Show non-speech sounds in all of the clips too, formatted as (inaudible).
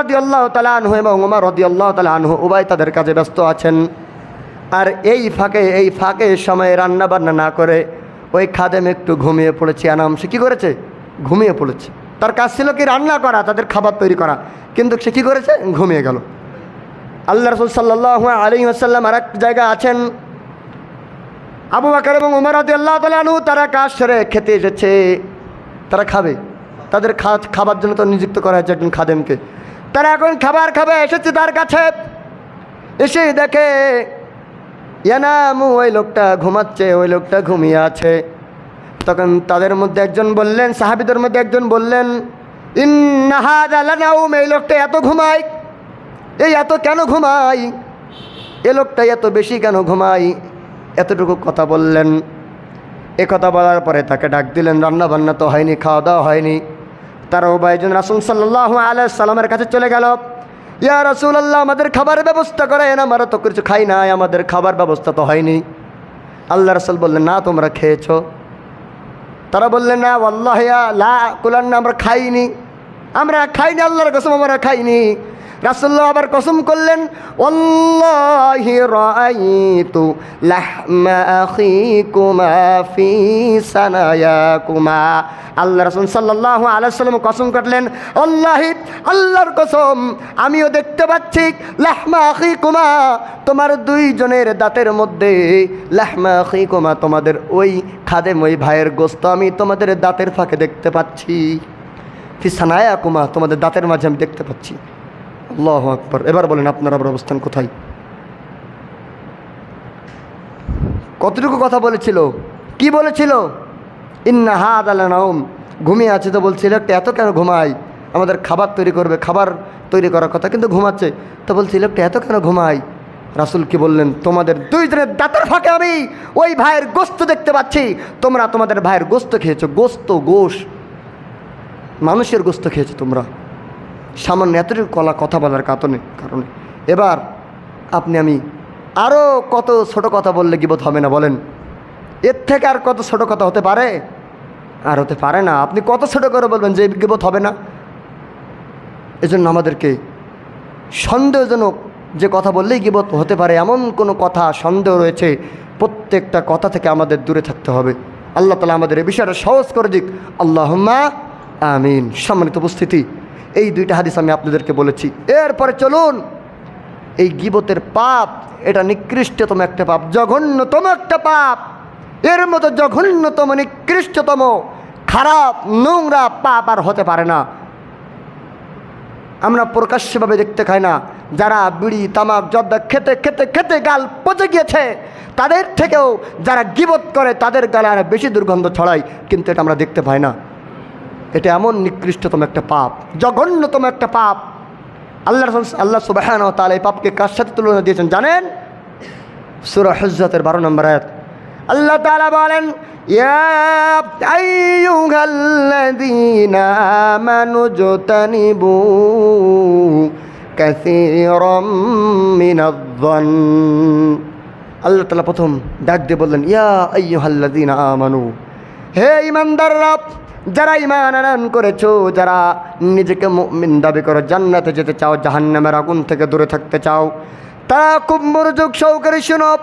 রদি আল্লাহ তালা আনহু এবং উমর রদি আল্লাহ তালা আনহু উভয় তাদের কাজে ব্যস্ত আছেন। আর এই ফাঁকে এই ফাঁকে সময়ে রান্না বান্না না করে ওই খাদেম একটু ঘুমিয়ে পড়েছে। আনাম সে কী করেছে? ঘুমিয়ে পড়েছে। তার কাজ ছিল কি রান্না করা, তাদের খাবার তৈরি করা। কিন্তু সে কী করেছে? ঘুমিয়ে গেল। আল্লাহ রসুল সাল্লাহ আলী আসাল্লাম আর এক জায়গায় আছেন। আবু বাকর এবং উমর আদি আল্লাহ তালু তারা কাজ সেরে খেতে এসেছে। তারা খাবে। তাদের খাবার জন্য তো নিযুক্ত করা হয়েছে একজন খাদেমকে। তারা এখন খাবার খাবে, এসেছে তার কাছে। এসে দেখে ইয়ানামু ওই লোকটা ঘুমাচ্ছে, ওই লোকটা ঘুমিয়ে আছে। তখন তাদের মধ্যে একজন বললেন, সাহাবিদের মধ্যে একজন বললেন ইন্নাহাদ এই লোকটা এত ঘুমায়। এই এত কেন ঘুমাই এ লোকটা এত বেশি কেন ঘুমাই এতটুকু কথা বললেন। এ কথা বলার পরে তাকে ডাক দিলেন রান্না বান্না তো হয়নি খাওয়া দাওয়া হয়নি। তারা উবাইজন রাসুল সাল্লাহ আলাই সাল্লামের কাছে চলে গেল। ইয়া রাসুল আল্লাহ আমাদের খাবারের ব্যবস্থা করে করেন, আমরা তো কিছু খাই না আমাদের খাবার ব্যবস্থা তো হয়নি। আল্লাহ রসুল বললেন, না, তোমরা খেয়েছো। তারা বললেন, না আল্লাহ লা, কুলান্না, আমরা খাইনি। আমরা খাইনি, আল্লাহর কসম, আমরা খাইনি। রাসুল্লাহ আবার কসম করলেন অল্লাহি রাআইতু লাহমা আখিকুমা ফি সানায়াকুমা। আল্লাহ রাসূল সাল্লাল্লাহু আলাইহি কসম কাটলেন, আল্লাহি, আল্লাহর কসম, আমিও দেখতে পাচ্ছি লাহমা আখিকুমা, তোমার দুইজনের দাঁতের মধ্যে লাহমা আখিকুমা, তোমাদের ওই খাদেম, ওই ভাইয়ের গোস্ত আমি তোমাদের দাঁতের ফাঁকে দেখতে পাচ্ছি। ফি সানায়াকুমা, তোমাদের দাঁতের মাঝে আমি দেখতে পাচ্ছি। আল্লাহ আকবর। এবার বলেন, আপনার আবার অবস্থান কোথায়? কতটুকু কথা বলেছিল? কি বলেছিল? ইন্না হাদ আলানাউম ঘুমিয়ে আছে তো বলছিল একটা এত কেন ঘুমাই? আমাদের খাবার তৈরি করবে, খাবার তৈরি করার কথা কিন্তু ঘুমাচ্ছে। তো বলছিল একটা এত কেন ঘুমাই? রাসুল কি বললেন, তোমাদের দুইজনের দাঁতের ফাঁকে আমি ওই ভাইয়ের গোস্ত দেখতে পাচ্ছি। তোমরা তোমাদের ভাইয়ের গোস্ত খেয়েছো, গোস্ত, গোশ। মানুষের গোস্ত খেয়েছো তোমরা। সামান্য এতটুকু কলা কথা বলার কারণে কারণে। এবার আপনি আমি আরও কত ছোট কথা বললে গিবোধ হবে না বলেন। এর থেকে আর কত ছোট কথা হতে পারে? আর হতে পারে না। আপনি কত ছোট করে বলবেন যে গিবোধ হবে না? এজন্য আমাদেরকে সন্দেহজনক যে কথা বললেই গিবোধ হতে পারে, এমন কোনো কথা, সন্দেহ রয়েছে, প্রত্যেকটা কথা থেকে আমাদের দূরে থাকতে হবে। আল্লাহ তালা আমাদের এই বিষয়টা সহজ করে দিক। আল্লাহম্মা আমিন। সম্মানিত উপস্থিতি। এই দুইটা হাদিস আমি আপনাদেরকে বলেছি। এরপরে চলুন, এই গিবতের পাপ, এটা নিকৃষ্টতম একটা পাপ, জঘন্যতম একটা পাপ। এর মতো জঘন্যতম, নিকৃষ্টতম, খারাপ, নোংরা পাপ আর হতে পারে না। আমরা প্রকাশ্যভাবে দেখতে খাই না, যারা বিড়ি, তামাক, জর্দা খেতে খেতে খেতে গাল পচে গিয়েছে, তাদের থেকেও যারা গিবত করে, তাদের গালে আর বেশি দুর্গন্ধ ছড়ায়, কিন্তু এটা আমরা দেখতে পাই না। এটা এমন নিকৃষ্টতম একটা পাপ, জঘন্যতম একটা পাপ। আল্লাহ আল্লাহ সুবাহান তাহলে এই পাপকে কার সাথে তুলনা দিয়েছেন জানেন? সুরা হজরতের বারো নম্বর আয়াত। আল্লাহ তালা বলেন মিনায-যন্ন আল্লাহ তাআলা প্রথম ডাক দিয়ে বললেন, ইয়া আইয়ুহাল্লাযীনা আমানু, হে ইমানদাররা যারা ইমান আনয়ন করেছ, যারা নিজেকে মুমিন দাবি করো জান্নাতে যেতে চাও, জাহান্নামের আগুন থেকে দূরে থাকতে চাও, তারা খুব মনোযোগ সহকারে শুনো।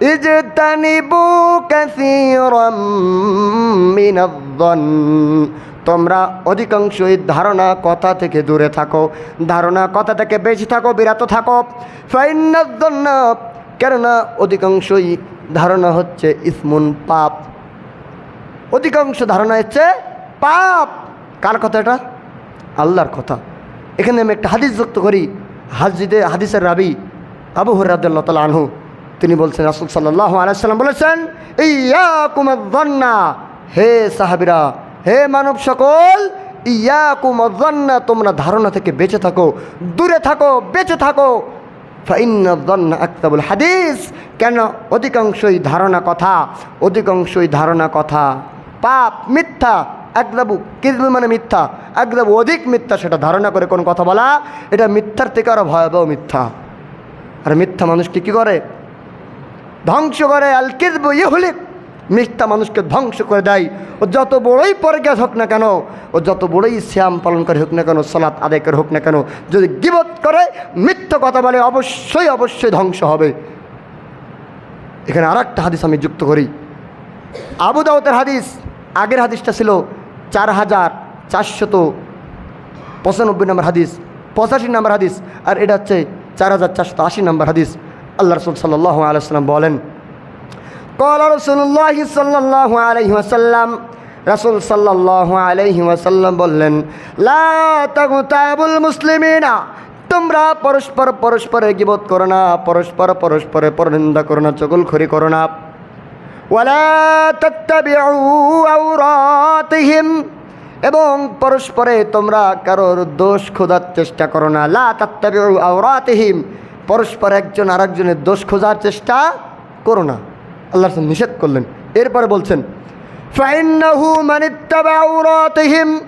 ইজতানিবু কাসীরাম মিনায-যন্ন তোমরা অধিকাংশই ধারণা কথা থেকে দূরে থাকো, ধারণা কথা থেকে বেশি থাকো, বিরত থাকো। কেননা অধিকাংশই ধারণা হচ্ছে ইসমুন পাপ। অধিকাংশ ধারণা হচ্ছে পাপ। কার কথা এটা? আল্লাহর কথা। এখানে আমি একটা হাদিস যুক্ত করি। হাজিদে হাদিসের রাবি আবু হরাদ্দাল্লাহ তালা আনহু, তিনি বলছেন, রাসুল সাল্লাহ আলাইসাল্লাম বলেছেন ইয়া কুমাদ্দান্না হে সাহাবিরা, হে মানব সকল ইয়া কুমাদ্দান্না তোমরা ধারণা থেকে বেঁচে থাকো, দূরে থাকো, বেঁচে থাকো। ফাইন্না আক্তাবুল হাদিস। কেন? অধিকাংশই ধারণা কথা, অধিকাংশই ধারণা কথা। পাপ মিথ্যা। একদাবু কিজবু মানে মিথ্যা, একদাবু অধিক মিথ্যা সেটা ধারণা করে কোন কথা বলা, এটা মিথ্যার থেকে আরও ভয়াবহ মিথ্যা। আর মিথ্যা মানুষকে কী করে? ধ্বংস করে, আল কিজবু ইহুলিক মিথ্যা মানুষকে ধ্বংস করে দেয়। ও যত বড়ই পরগ্যাস হোক না কেন, ও যত বড়ই শ্যাম পালন করে হোক না কেন সলাৎ আদায় করে হোক না কেন, যদি গিবত করে, মিথ্যা কথা বলে অবশ্যই অবশ্যই ধ্বংস হবে। এখানে আর একটা হাদিস আমি যুক্ত করি। আবু দাউদের হাদিস, আগের হাদিসটা ছিল চার হাজার চারশত পঁচানব্বই নম্বর হাদিস, পঁচাশি নম্বর হাদিস, আর এটা হচ্ছে চার হাজার চারশত আশি নম্বর হাদিস। আল্লাহ রসুল সাল্লাহ আলাইসাল্লাম বলেন, কল রসুল্লাহ সাল্লাহ আলহি ওয়াসাল্লাম, রসুল সাল্লাহ আলহি বললেন, লা তাগুতাবুল মুসলিমিনা, তোমরা পরস্পর পরস্পরে গিবোধ করো না, পরস্পর পরস্পরে পরনিন্দা করো না, চগলখড়ি করো না। ওয়ালা তাত্তাবিউ আওরাতিহিম। এবং পরস্পরে তোমরা কারোর দোষ খোঁজার চেষ্টা করো না। লা তাত্তাবিউ আওরাতিহিম। পরস্পর একজন আরেকজনের দোষ খোঁজার চেষ্টা করো না। আল্লাহ নিষেধ করলেন। এরপরে বলছেন, ফাইন্নাহু মানিত্তাবা আওরাতিহিম।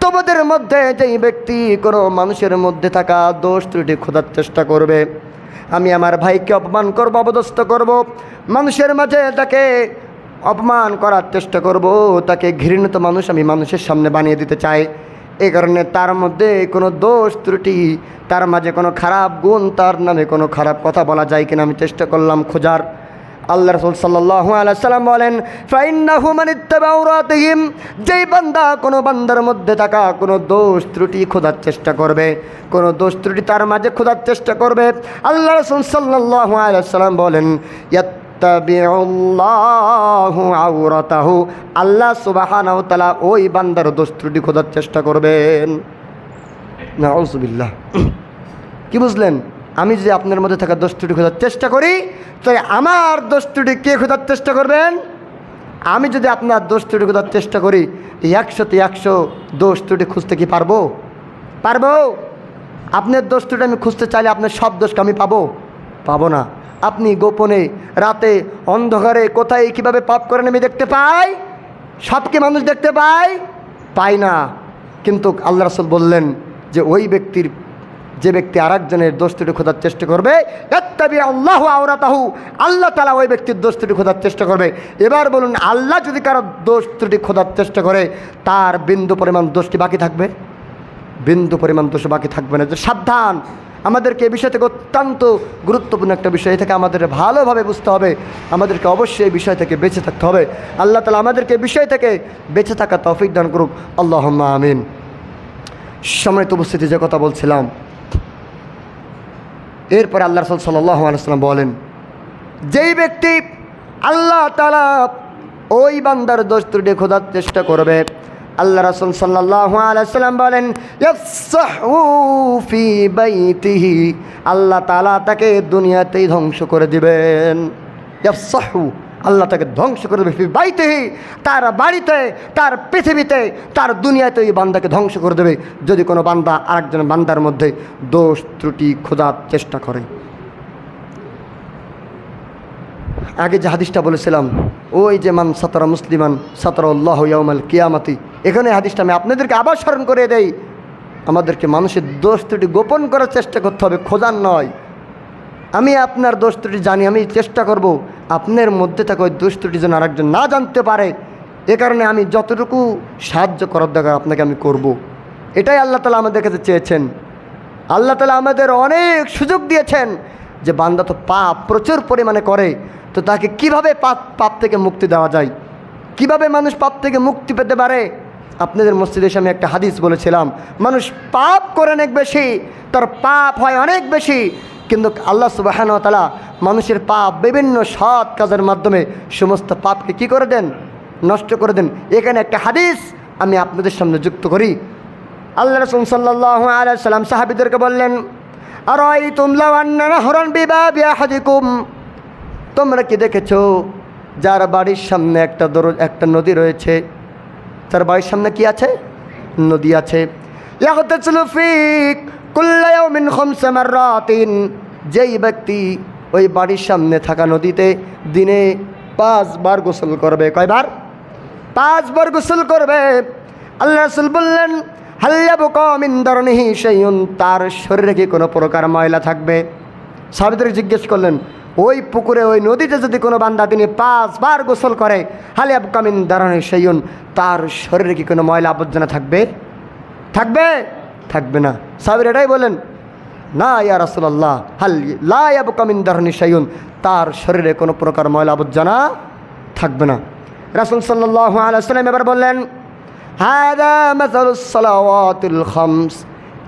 তোমাদের মধ্যে যেই ব্যক্তি কোনো মানুষের মধ্যে থাকা দোষ ত্রুটি খোঁজার চেষ্টা করবে আমি আমার ভাইকে অপমান করব অবদস্ত করব। মানুষের মাঝে তাকে অপমান করার চেষ্টা করব। তাকে ঘৃণিত মানুষ আমি মানুষের সামনে বানিয়ে দিতে চাই। এ কারণে তার মধ্যে কোনো দোষ, ত্রুটি, তার মাঝে কোনো খারাপ গুণ, তার নামে কোনো খারাপ কথা বলা যায় কিনা আমি চেষ্টা করলাম খোঁজার। আল্লাহ রসুল সাল্লাহ আলাইসাল্লাম বলেন, ফাইন্নাহু মানিত্তাবাউরাতিহিম যেই বান্দা কোনো বান্দার মধ্যে থাকা কোনো দোষ ত্রুটি খোঁজার চেষ্টা করবে, কোনো দোষ ত্রুটি তার মাঝে খোঁজার চেষ্টা করবে, আল্লাহ রসুল সাল্লাহ আলাইসাল্লাম বলেন আল্লাহ সুবহানাহু ওয়া তাআলা ওই বান্দার দোষ ত্রুটি খোঁজার চেষ্টা করবেন। নাউজুবিল্লাহ। (clears throat) কি বুঝলেন? আমি যদি আপনার মধ্যে থাকা দোষ খোঁজার চেষ্টা করি তাই আমার দোষ কে খোঁজার চেষ্টা করবেন? আমি যদি আপনার দোষ খোঁজার চেষ্টা করি, একশোতে একশো দোষ ত্রুটি খুঁজতে কি পারব? পারব? আপনার দোষ ত্রুটি আমি খুঁজতে চাইলে আপনার সব দোষকে আমি পাবো? পাবো না। আপনি গোপনে রাতে অন্ধকারে কোথায় কীভাবে পাপ করেন আমি দেখতে পাই? সবকে মানুষ দেখতে পায় পায় না। কিন্তু আল্লাহ রাসুল বললেন যে ওই ব্যক্তির যে ব্যক্তি আর একজনের দোষ খোঁজার চেষ্টা করবে আল্লাহ আওরাতাহু, আল্লাহ তালা ওই ব্যক্তির দোষ খোঁজার চেষ্টা করবে। এবার বলুন, আল্লাহ যদি কারও দোষ খোঁজার চেষ্টা করে, তার বিন্দু পরিমাণ দোষটি বাকি থাকবে? বিন্দু পরিমাণ দোষ বাকি থাকবে না। যে সাবধান, আমাদেরকে এই বিষয় থেকে অত্যন্ত গুরুত্বপূর্ণ একটা বিষয় থেকে আমাদের ভালোভাবে বুঝতে হবে। আমাদেরকে অবশ্যই এই বিষয় থেকে বেঁচে থাকতে হবে। আল্লাহ তালা আমাদেরকে বিষয় থেকে বেঁচে থাকা তফিক দান করুক। আল্লাহ আমিন। সম্মানিত উপস্থিতি যে কথা বলছিলাম এরপরে আল্লাহ রসুল সাল্লাহ আলাইসাল্লাম বলেন, যেই ব্যক্তি আল্লাহ তালা ওই বান্দার দোষ ত্রুটি খোঁজার চেষ্টা করবে, আল্লাহ রসুল সাল্লাহ আলাইসাল্লাম বলেন, "ইয়াফসাহু ফি বাইতিহি আল্লাহ তালা তাকে দুনিয়াতেই ধ্বংস করে দিবেন। আল্লাহ তাকে ধ্বংস করে দেবে ফি বাইতেহি তার বাড়িতে, তার পৃথিবীতে, তার দুনিয়াতে ওই বান্দাকে ধ্বংস করে দেবে। যদি কোনো বান্দা আরেকজন বান্দার মধ্যে দোষ, ত্রুটি খোঁজার চেষ্টা করে। আগে যে হাদিসটা বলেছিলাম, ওই যে মান সাতরা মুসলিমান সাতরা উল্লাহ ইয়ামাল কিয়ামাতি। এখানে হাদিসটা আমি আপনাদেরকে আবার স্মরণ করে দেই। আমাদেরকে মানুষের দোষ, ত্রুটি গোপন করার চেষ্টা করতে হবে খোঁজার নয়। আমি আপনার দোষ, ত্রুটি জানি, আমি চেষ্টা করব। আপনার মধ্যে থাকা ওই দোষ ত্রুটি যেন আরেকজন না জানতে পারে, এ কারণে আমি যতটুকু সাহায্য করার দরকার আপনাকে আমি করব। এটাই আল্লাহ তালা আমাদের কাছে চেয়েছেন। আল্লাহ তালা আমাদের অনেক সুযোগ দিয়েছেন যে বান্দা তো পাপ প্রচুর পরিমাণে করে, তো তাকে কীভাবে পাপ পাপ থেকে মুক্তি দেওয়া যায়? কীভাবে মানুষ পাপ থেকে মুক্তি পেতে পারে? আপনাদের মসজিদে এসে আমি একটা হাদিস বলেছিলাম, মানুষ পাপ করে অনেক বেশি, তার পাপ হয় অনেক বেশি কিন্তু আল্লাহ সুবাহান তালা মানুষের পাপ, বিভিন্ন সৎ কাজের মাধ্যমে সমস্ত পাপকে কি করে দেন? নষ্ট করে দেন। এখানে একটা হাদিস আমি আপনাদের সামনে যুক্ত করি। আল্লাহ রসুল সাল্লাহ আলাইসাল্লাম সাহাবিদেরকে বললেন আর ওই তুমলা হরণ বিবা বিয়া হাজিকুম তোমরা কি দেখেছ? যার বাড়ির সামনে একটা দর একটা নদী রয়েছে। তার বাড়ির সামনে কি আছে? নদী আছে। ইয়াগতাসিলু ফি কুল্লা ইয়াউমিন খামসা মাররাতিন। যেই ব্যক্তি ওই বাড়ির সামনে থাকা নদীতে দিনে পাঁচবার গোসল করবে। কয়বার? পাঁচবার গোসল করবে। আল্লাহ রাসূল বললেন হাল্লাবু কমিন দরনিহি শাইউন? তার শরীরে কি কোনো প্রকার ময়লা থাকবে? সাহাবীদের জিজ্ঞেস করলেন, ওই পুকুরে, ওই নদীতে যদি কোনো বান্দা তিনি পাঁচবার গোসল করে হালিয়াব কামিন দাঁড়ানো সেইন তার শরীরে কি কোনো ময়লা আবর্জনা থাকবে? থাকবে? থাকবে না। সাবির এটাই বলেন, না, ইয়া রাসুল্লাহ হাল লায়াব কামিন দারনি সাইন তার শরীরে কোনো প্রকার ময়লা আবর্জনা থাকবে না। রাসুল সাল্লাহ আলাইসাল্লাম এবার বললেন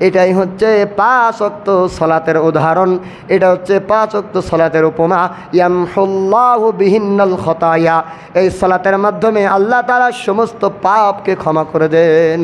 এটাই হচ্ছে পাঁচ অক্ত সলাতের উদাহরণ, এটা হচ্ছে পাঁচ অক্ত সলাতের উপমা, ইয়ামহুল্লাহ বিহিন্নাল খতায়া। এই সলাতের মাধ্যমে আল্লাহ তারা সমস্ত পাপকে ক্ষমা করে দেন।